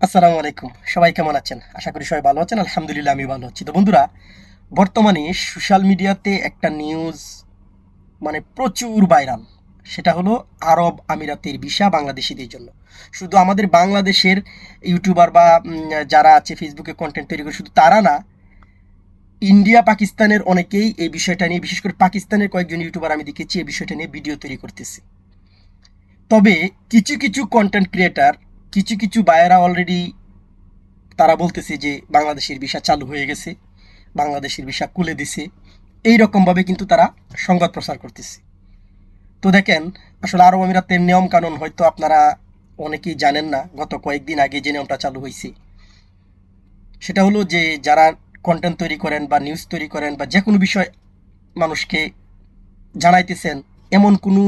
আসসালামু আলাইকুম। সবাই কেমন আছেন? আশা করি সবাই ভালো আছেন। আলহামদুলিল্লাহ, আমি ভালো আছি। তো বন্ধুরা, বর্তমানে সোশ্যাল মিডিয়াতে একটা নিউজ মানে প্রচুর ভাইরাল সেটা হলো আরব আমিরাতের ভিসা বাংলাদেশিদের জন্য। শুধু আমাদের বাংলাদেশের ইউটিউবার বা যারা আছে ফেসবুকে কন্টেন্ট তৈরি করে, শুধু তারা না, ইন্ডিয়া, পাকিস্তানের অনেকেই এই বিষয়টা নিয়ে, বিশেষ করে পাকিস্তানের কয়েকজন ইউটিউবার আমি দেখেছি এই বিষয়টা নিয়ে ভিডিও তৈরি করতেছে। তবে কিছু কিছু কন্টেন্ট ক্রিয়েটার কিছু কিছু বায়েরা অলরেডি তারা বলতেছে যে বাংলাদেশের ভিসা চালু হয়ে গেছে, বাংলাদেশের ভিসা খুলে দিছে। এই রকমভাবে কিন্তু তারা সংবাদ প্রচার করতেছে। তো দেখেন, আসলে আরব আমিরাতের নিয়ম কানুন হয়তো আপনারা অনেকেই জানেন না, গত কয়েকদিন আগে যে নিয়মটা চালু হয়েছে, সেটা হলো যে যারা কন্টেন্ট তৈরি করেন বা নিউজ তৈরি করেন বা যে কোনো বিষয় মানুষকে জানাইতেছেন, এমন কোনো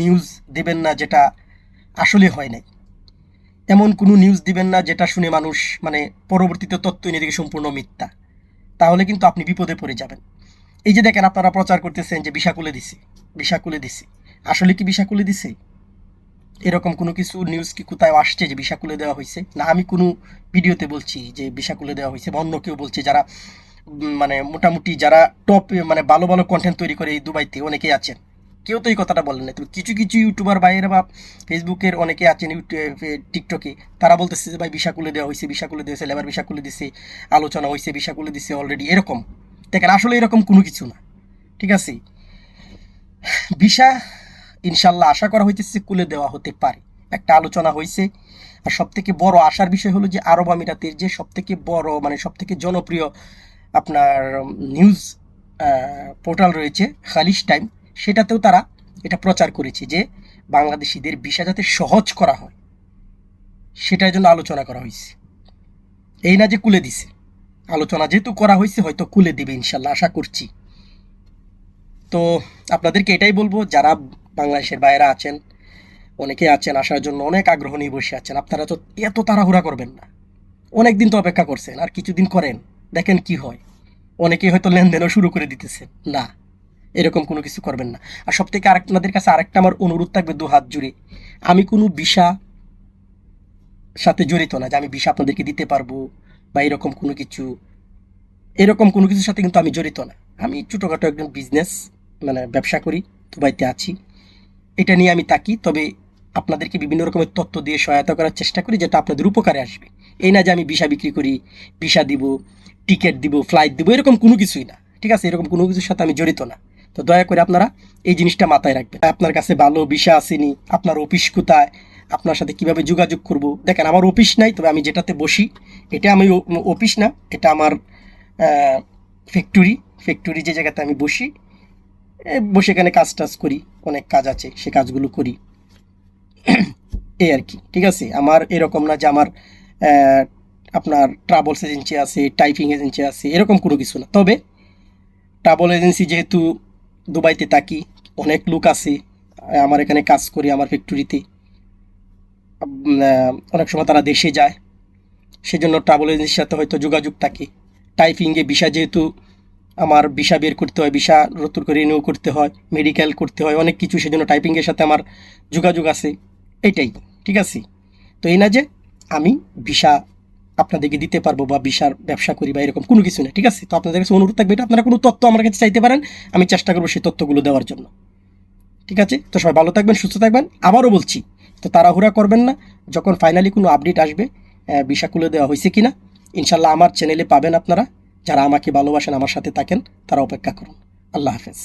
নিউজ দেবেন না যেটা আসলে হয় নাই। এমন কোনো নিউজ দিবেন না যেটা শুনে মানুষ মানে পরবর্তীতে তথ্য নিয়ে দেখে সম্পূর্ণ মিথ্যা। তাহলে কিন্তু আপনি বিপদে পড়ে যাবেন। এই যে দেখেন আপনারা প্রচার করতেছেন যে বিষা খুলে দিছে বিষা খুলে দিছে। আসলে কি বিষা খুলে দিছে? এরকম কোনো কিছু নিউজ কি কোথায় আসছে যে বিষা খুলে দেওয়া হয়েছে না, আমি কোনো ভিডিওতে বলছি যে বিষা খুলে দেওয়া হয়েছে বা অন্য কেউ বলছে। যারা মানে মোটামুটি যারা টপ মানে ভালো ভালো কন্টেন্ট তৈরি করে এই দুবাইতে অনেকেই আছেন। কেউ তো এই কথাটা বলেন না তবে কিছু কিছু ইউটিউবার বাইরে বা ফেসবুকের অনেকে আছেন টিকটকে তারা বলতেছে যে, ভাই বিষা খুলে দেওয়া হয়েছে বিষা খুলে দেওয়া হয়েছে লেবার খুলে দিছে আলোচনা হয়েছে খুলে দিছে অলরেডি এরকম। দেখেন, আসলে এরকম কোনো কিছু না। ঠিক আছে? ভিসা, ইনশাল্লাহ আশা করা হইতেছে খুলে দেওয়া হতে পারে। একটা আলোচনা হয়েছে আর সব থেকে বড় আশার বিষয় হলো যে, আরব আমিরাতের যে সব থেকে বড় মানে সব থেকে জনপ্রিয় আপনার নিউজ পোর্টাল রয়েছে, খালিশ টাইম সেটাতেও তারা এটা প্রচার করেছে যে বাংলাদেশিদের ভিসা যাতে সহজ করা হয়, সেটার জন্য আলোচনা করা হয়েছে। এই না যে কুলে দিছে। আলোচনা যেহেতু করা হয়েছে, হয়তো কুলে দিবে ইনশাল্লাহ, আশা করছি। তো আপনাদেরকে এটাই বলব, যারা বাংলাদেশের বাইরে আছেন, অনেকে আছেন, আসার জন্য অনেক আগ্রহ নিয়ে বসে আছেন, আপনারা তো এত তাড়াহুড়া করবেন না। অনেক দিন তো অপেক্ষা করছেন, আর কিছুদিন করেন, দেখেন কি হয়। অনেকে হয়তো লেনদেনও শুরু করে দিতেছেন, না। এরকম কোনো কিছু করবেন না। আর সব থেকে আরেকনাদের কাছে আরেকটা আমার অনুরোধ থাকবে দু হাত জুড়ে। আমি কোনো বিষা সাথে জড়িত না, যে আমি বিষা আপনাদেরকে দিতে পারব বা এরকম কোনো কিছু। এরকম কোনো কিছুর সাথে কিন্তু আমি জড়িত না। আমি ছোটোখাটো একজন বিজনেস মানে ব্যবসা করি, দুবাইতে আছি। এটা নিয়ে আমি তাকি তবে আপনাদেরকে বিভিন্ন রকমের তথ্য দিয়ে সহায়তা করার চেষ্টা করি, যেটা আপনাদের উপকারে আসবে। এই না যে আমি ভিসা বিক্রি করি, ভিসা দিব, টিকিট দিব ফ্লাইট দিব, এরকম কোনো কিছুই না। ঠিক আছে? এরকম কোনো কিছুর সাথে আমি জড়িত না। তো দয়া করে আপনারা এই জিনিসটা মাথায় রাখবেন। আপনার কাছে ভালো ভিসা আসেনি, আপনার অফিস কোথায়, আপনার সাথে কীভাবে যোগাযোগ করব। দেখেন, আমার অফিস নাই, তবে আমি যেটাতে বসি, এটা আমি অফিস না, এটা আমার ফ্যাক্টরি ফ্যাক্টরি যে জায়গাতে আমি বসি বসে এখানে কাজ টাজ করি, অনেক কাজ আছে, সে কাজগুলো করি। এই আর কি, ঠিক আছে? আমার এরকম না যে আমার আপনার ট্রাভেলস এজেন্সি আছে টাইপিং এজেন্সি আছে, এরকম কোনো কিছু না। তবে ট্রাভেল এজেন্সি যেহেতু দুবাইতে থাকি, অনেক লোক আছে, আমার এখানে কাজ করি, আমার ফ্যাক্টরিতে অনেক সময় তারা দেশে যায়। সেজন্য ট্রাভেল এজেন্সির সাথে হয়তো যোগাযোগ থাকে। টাইপিংয়ে ভিসা যেহেতু আমার ভিসা বের করতে হয় ভিসা নতুন করে রিনিউ করতে হয় মেডিকেল করতে হয়, অনেক কিছু, সেজন্য টাইপিংয়ের সাথে আমার যোগাযোগ আছে। এটাই, ঠিক আছে? তো এই না যে আমি ভিসা আপনাদেরকে দিতে পারব বা বিশার ব্যবসা করি বা এরকম কোনো কিছু না, ঠিক আছে? তো আপনাদের কাছে অনুরোধ থাকবে এটা আপনারা কোনো তথ্য আমার কাছে চাইতে পারেন, আমি চেষ্টা করব সেই তথ্যগুলো দেওয়ার জন্য। ঠিক আছে? তো সবাই ভালো থাকবেন, সুস্থ থাকবেন। আবারও বলছি, তো তাড়াহুড়া করবেন না, যখন ফাইনালি কোনো আপডেট আসবে ভিসা দেওয়া হয়েছে কিনা ইনশাল্লাহ আমার চ্যানেলে পাবেন আপনারা। যারা আমাকে ভালোবাসেন, আমার সাথে থাকেন, তারা অপেক্ষা করুন। আল্লাহ হাফেজ।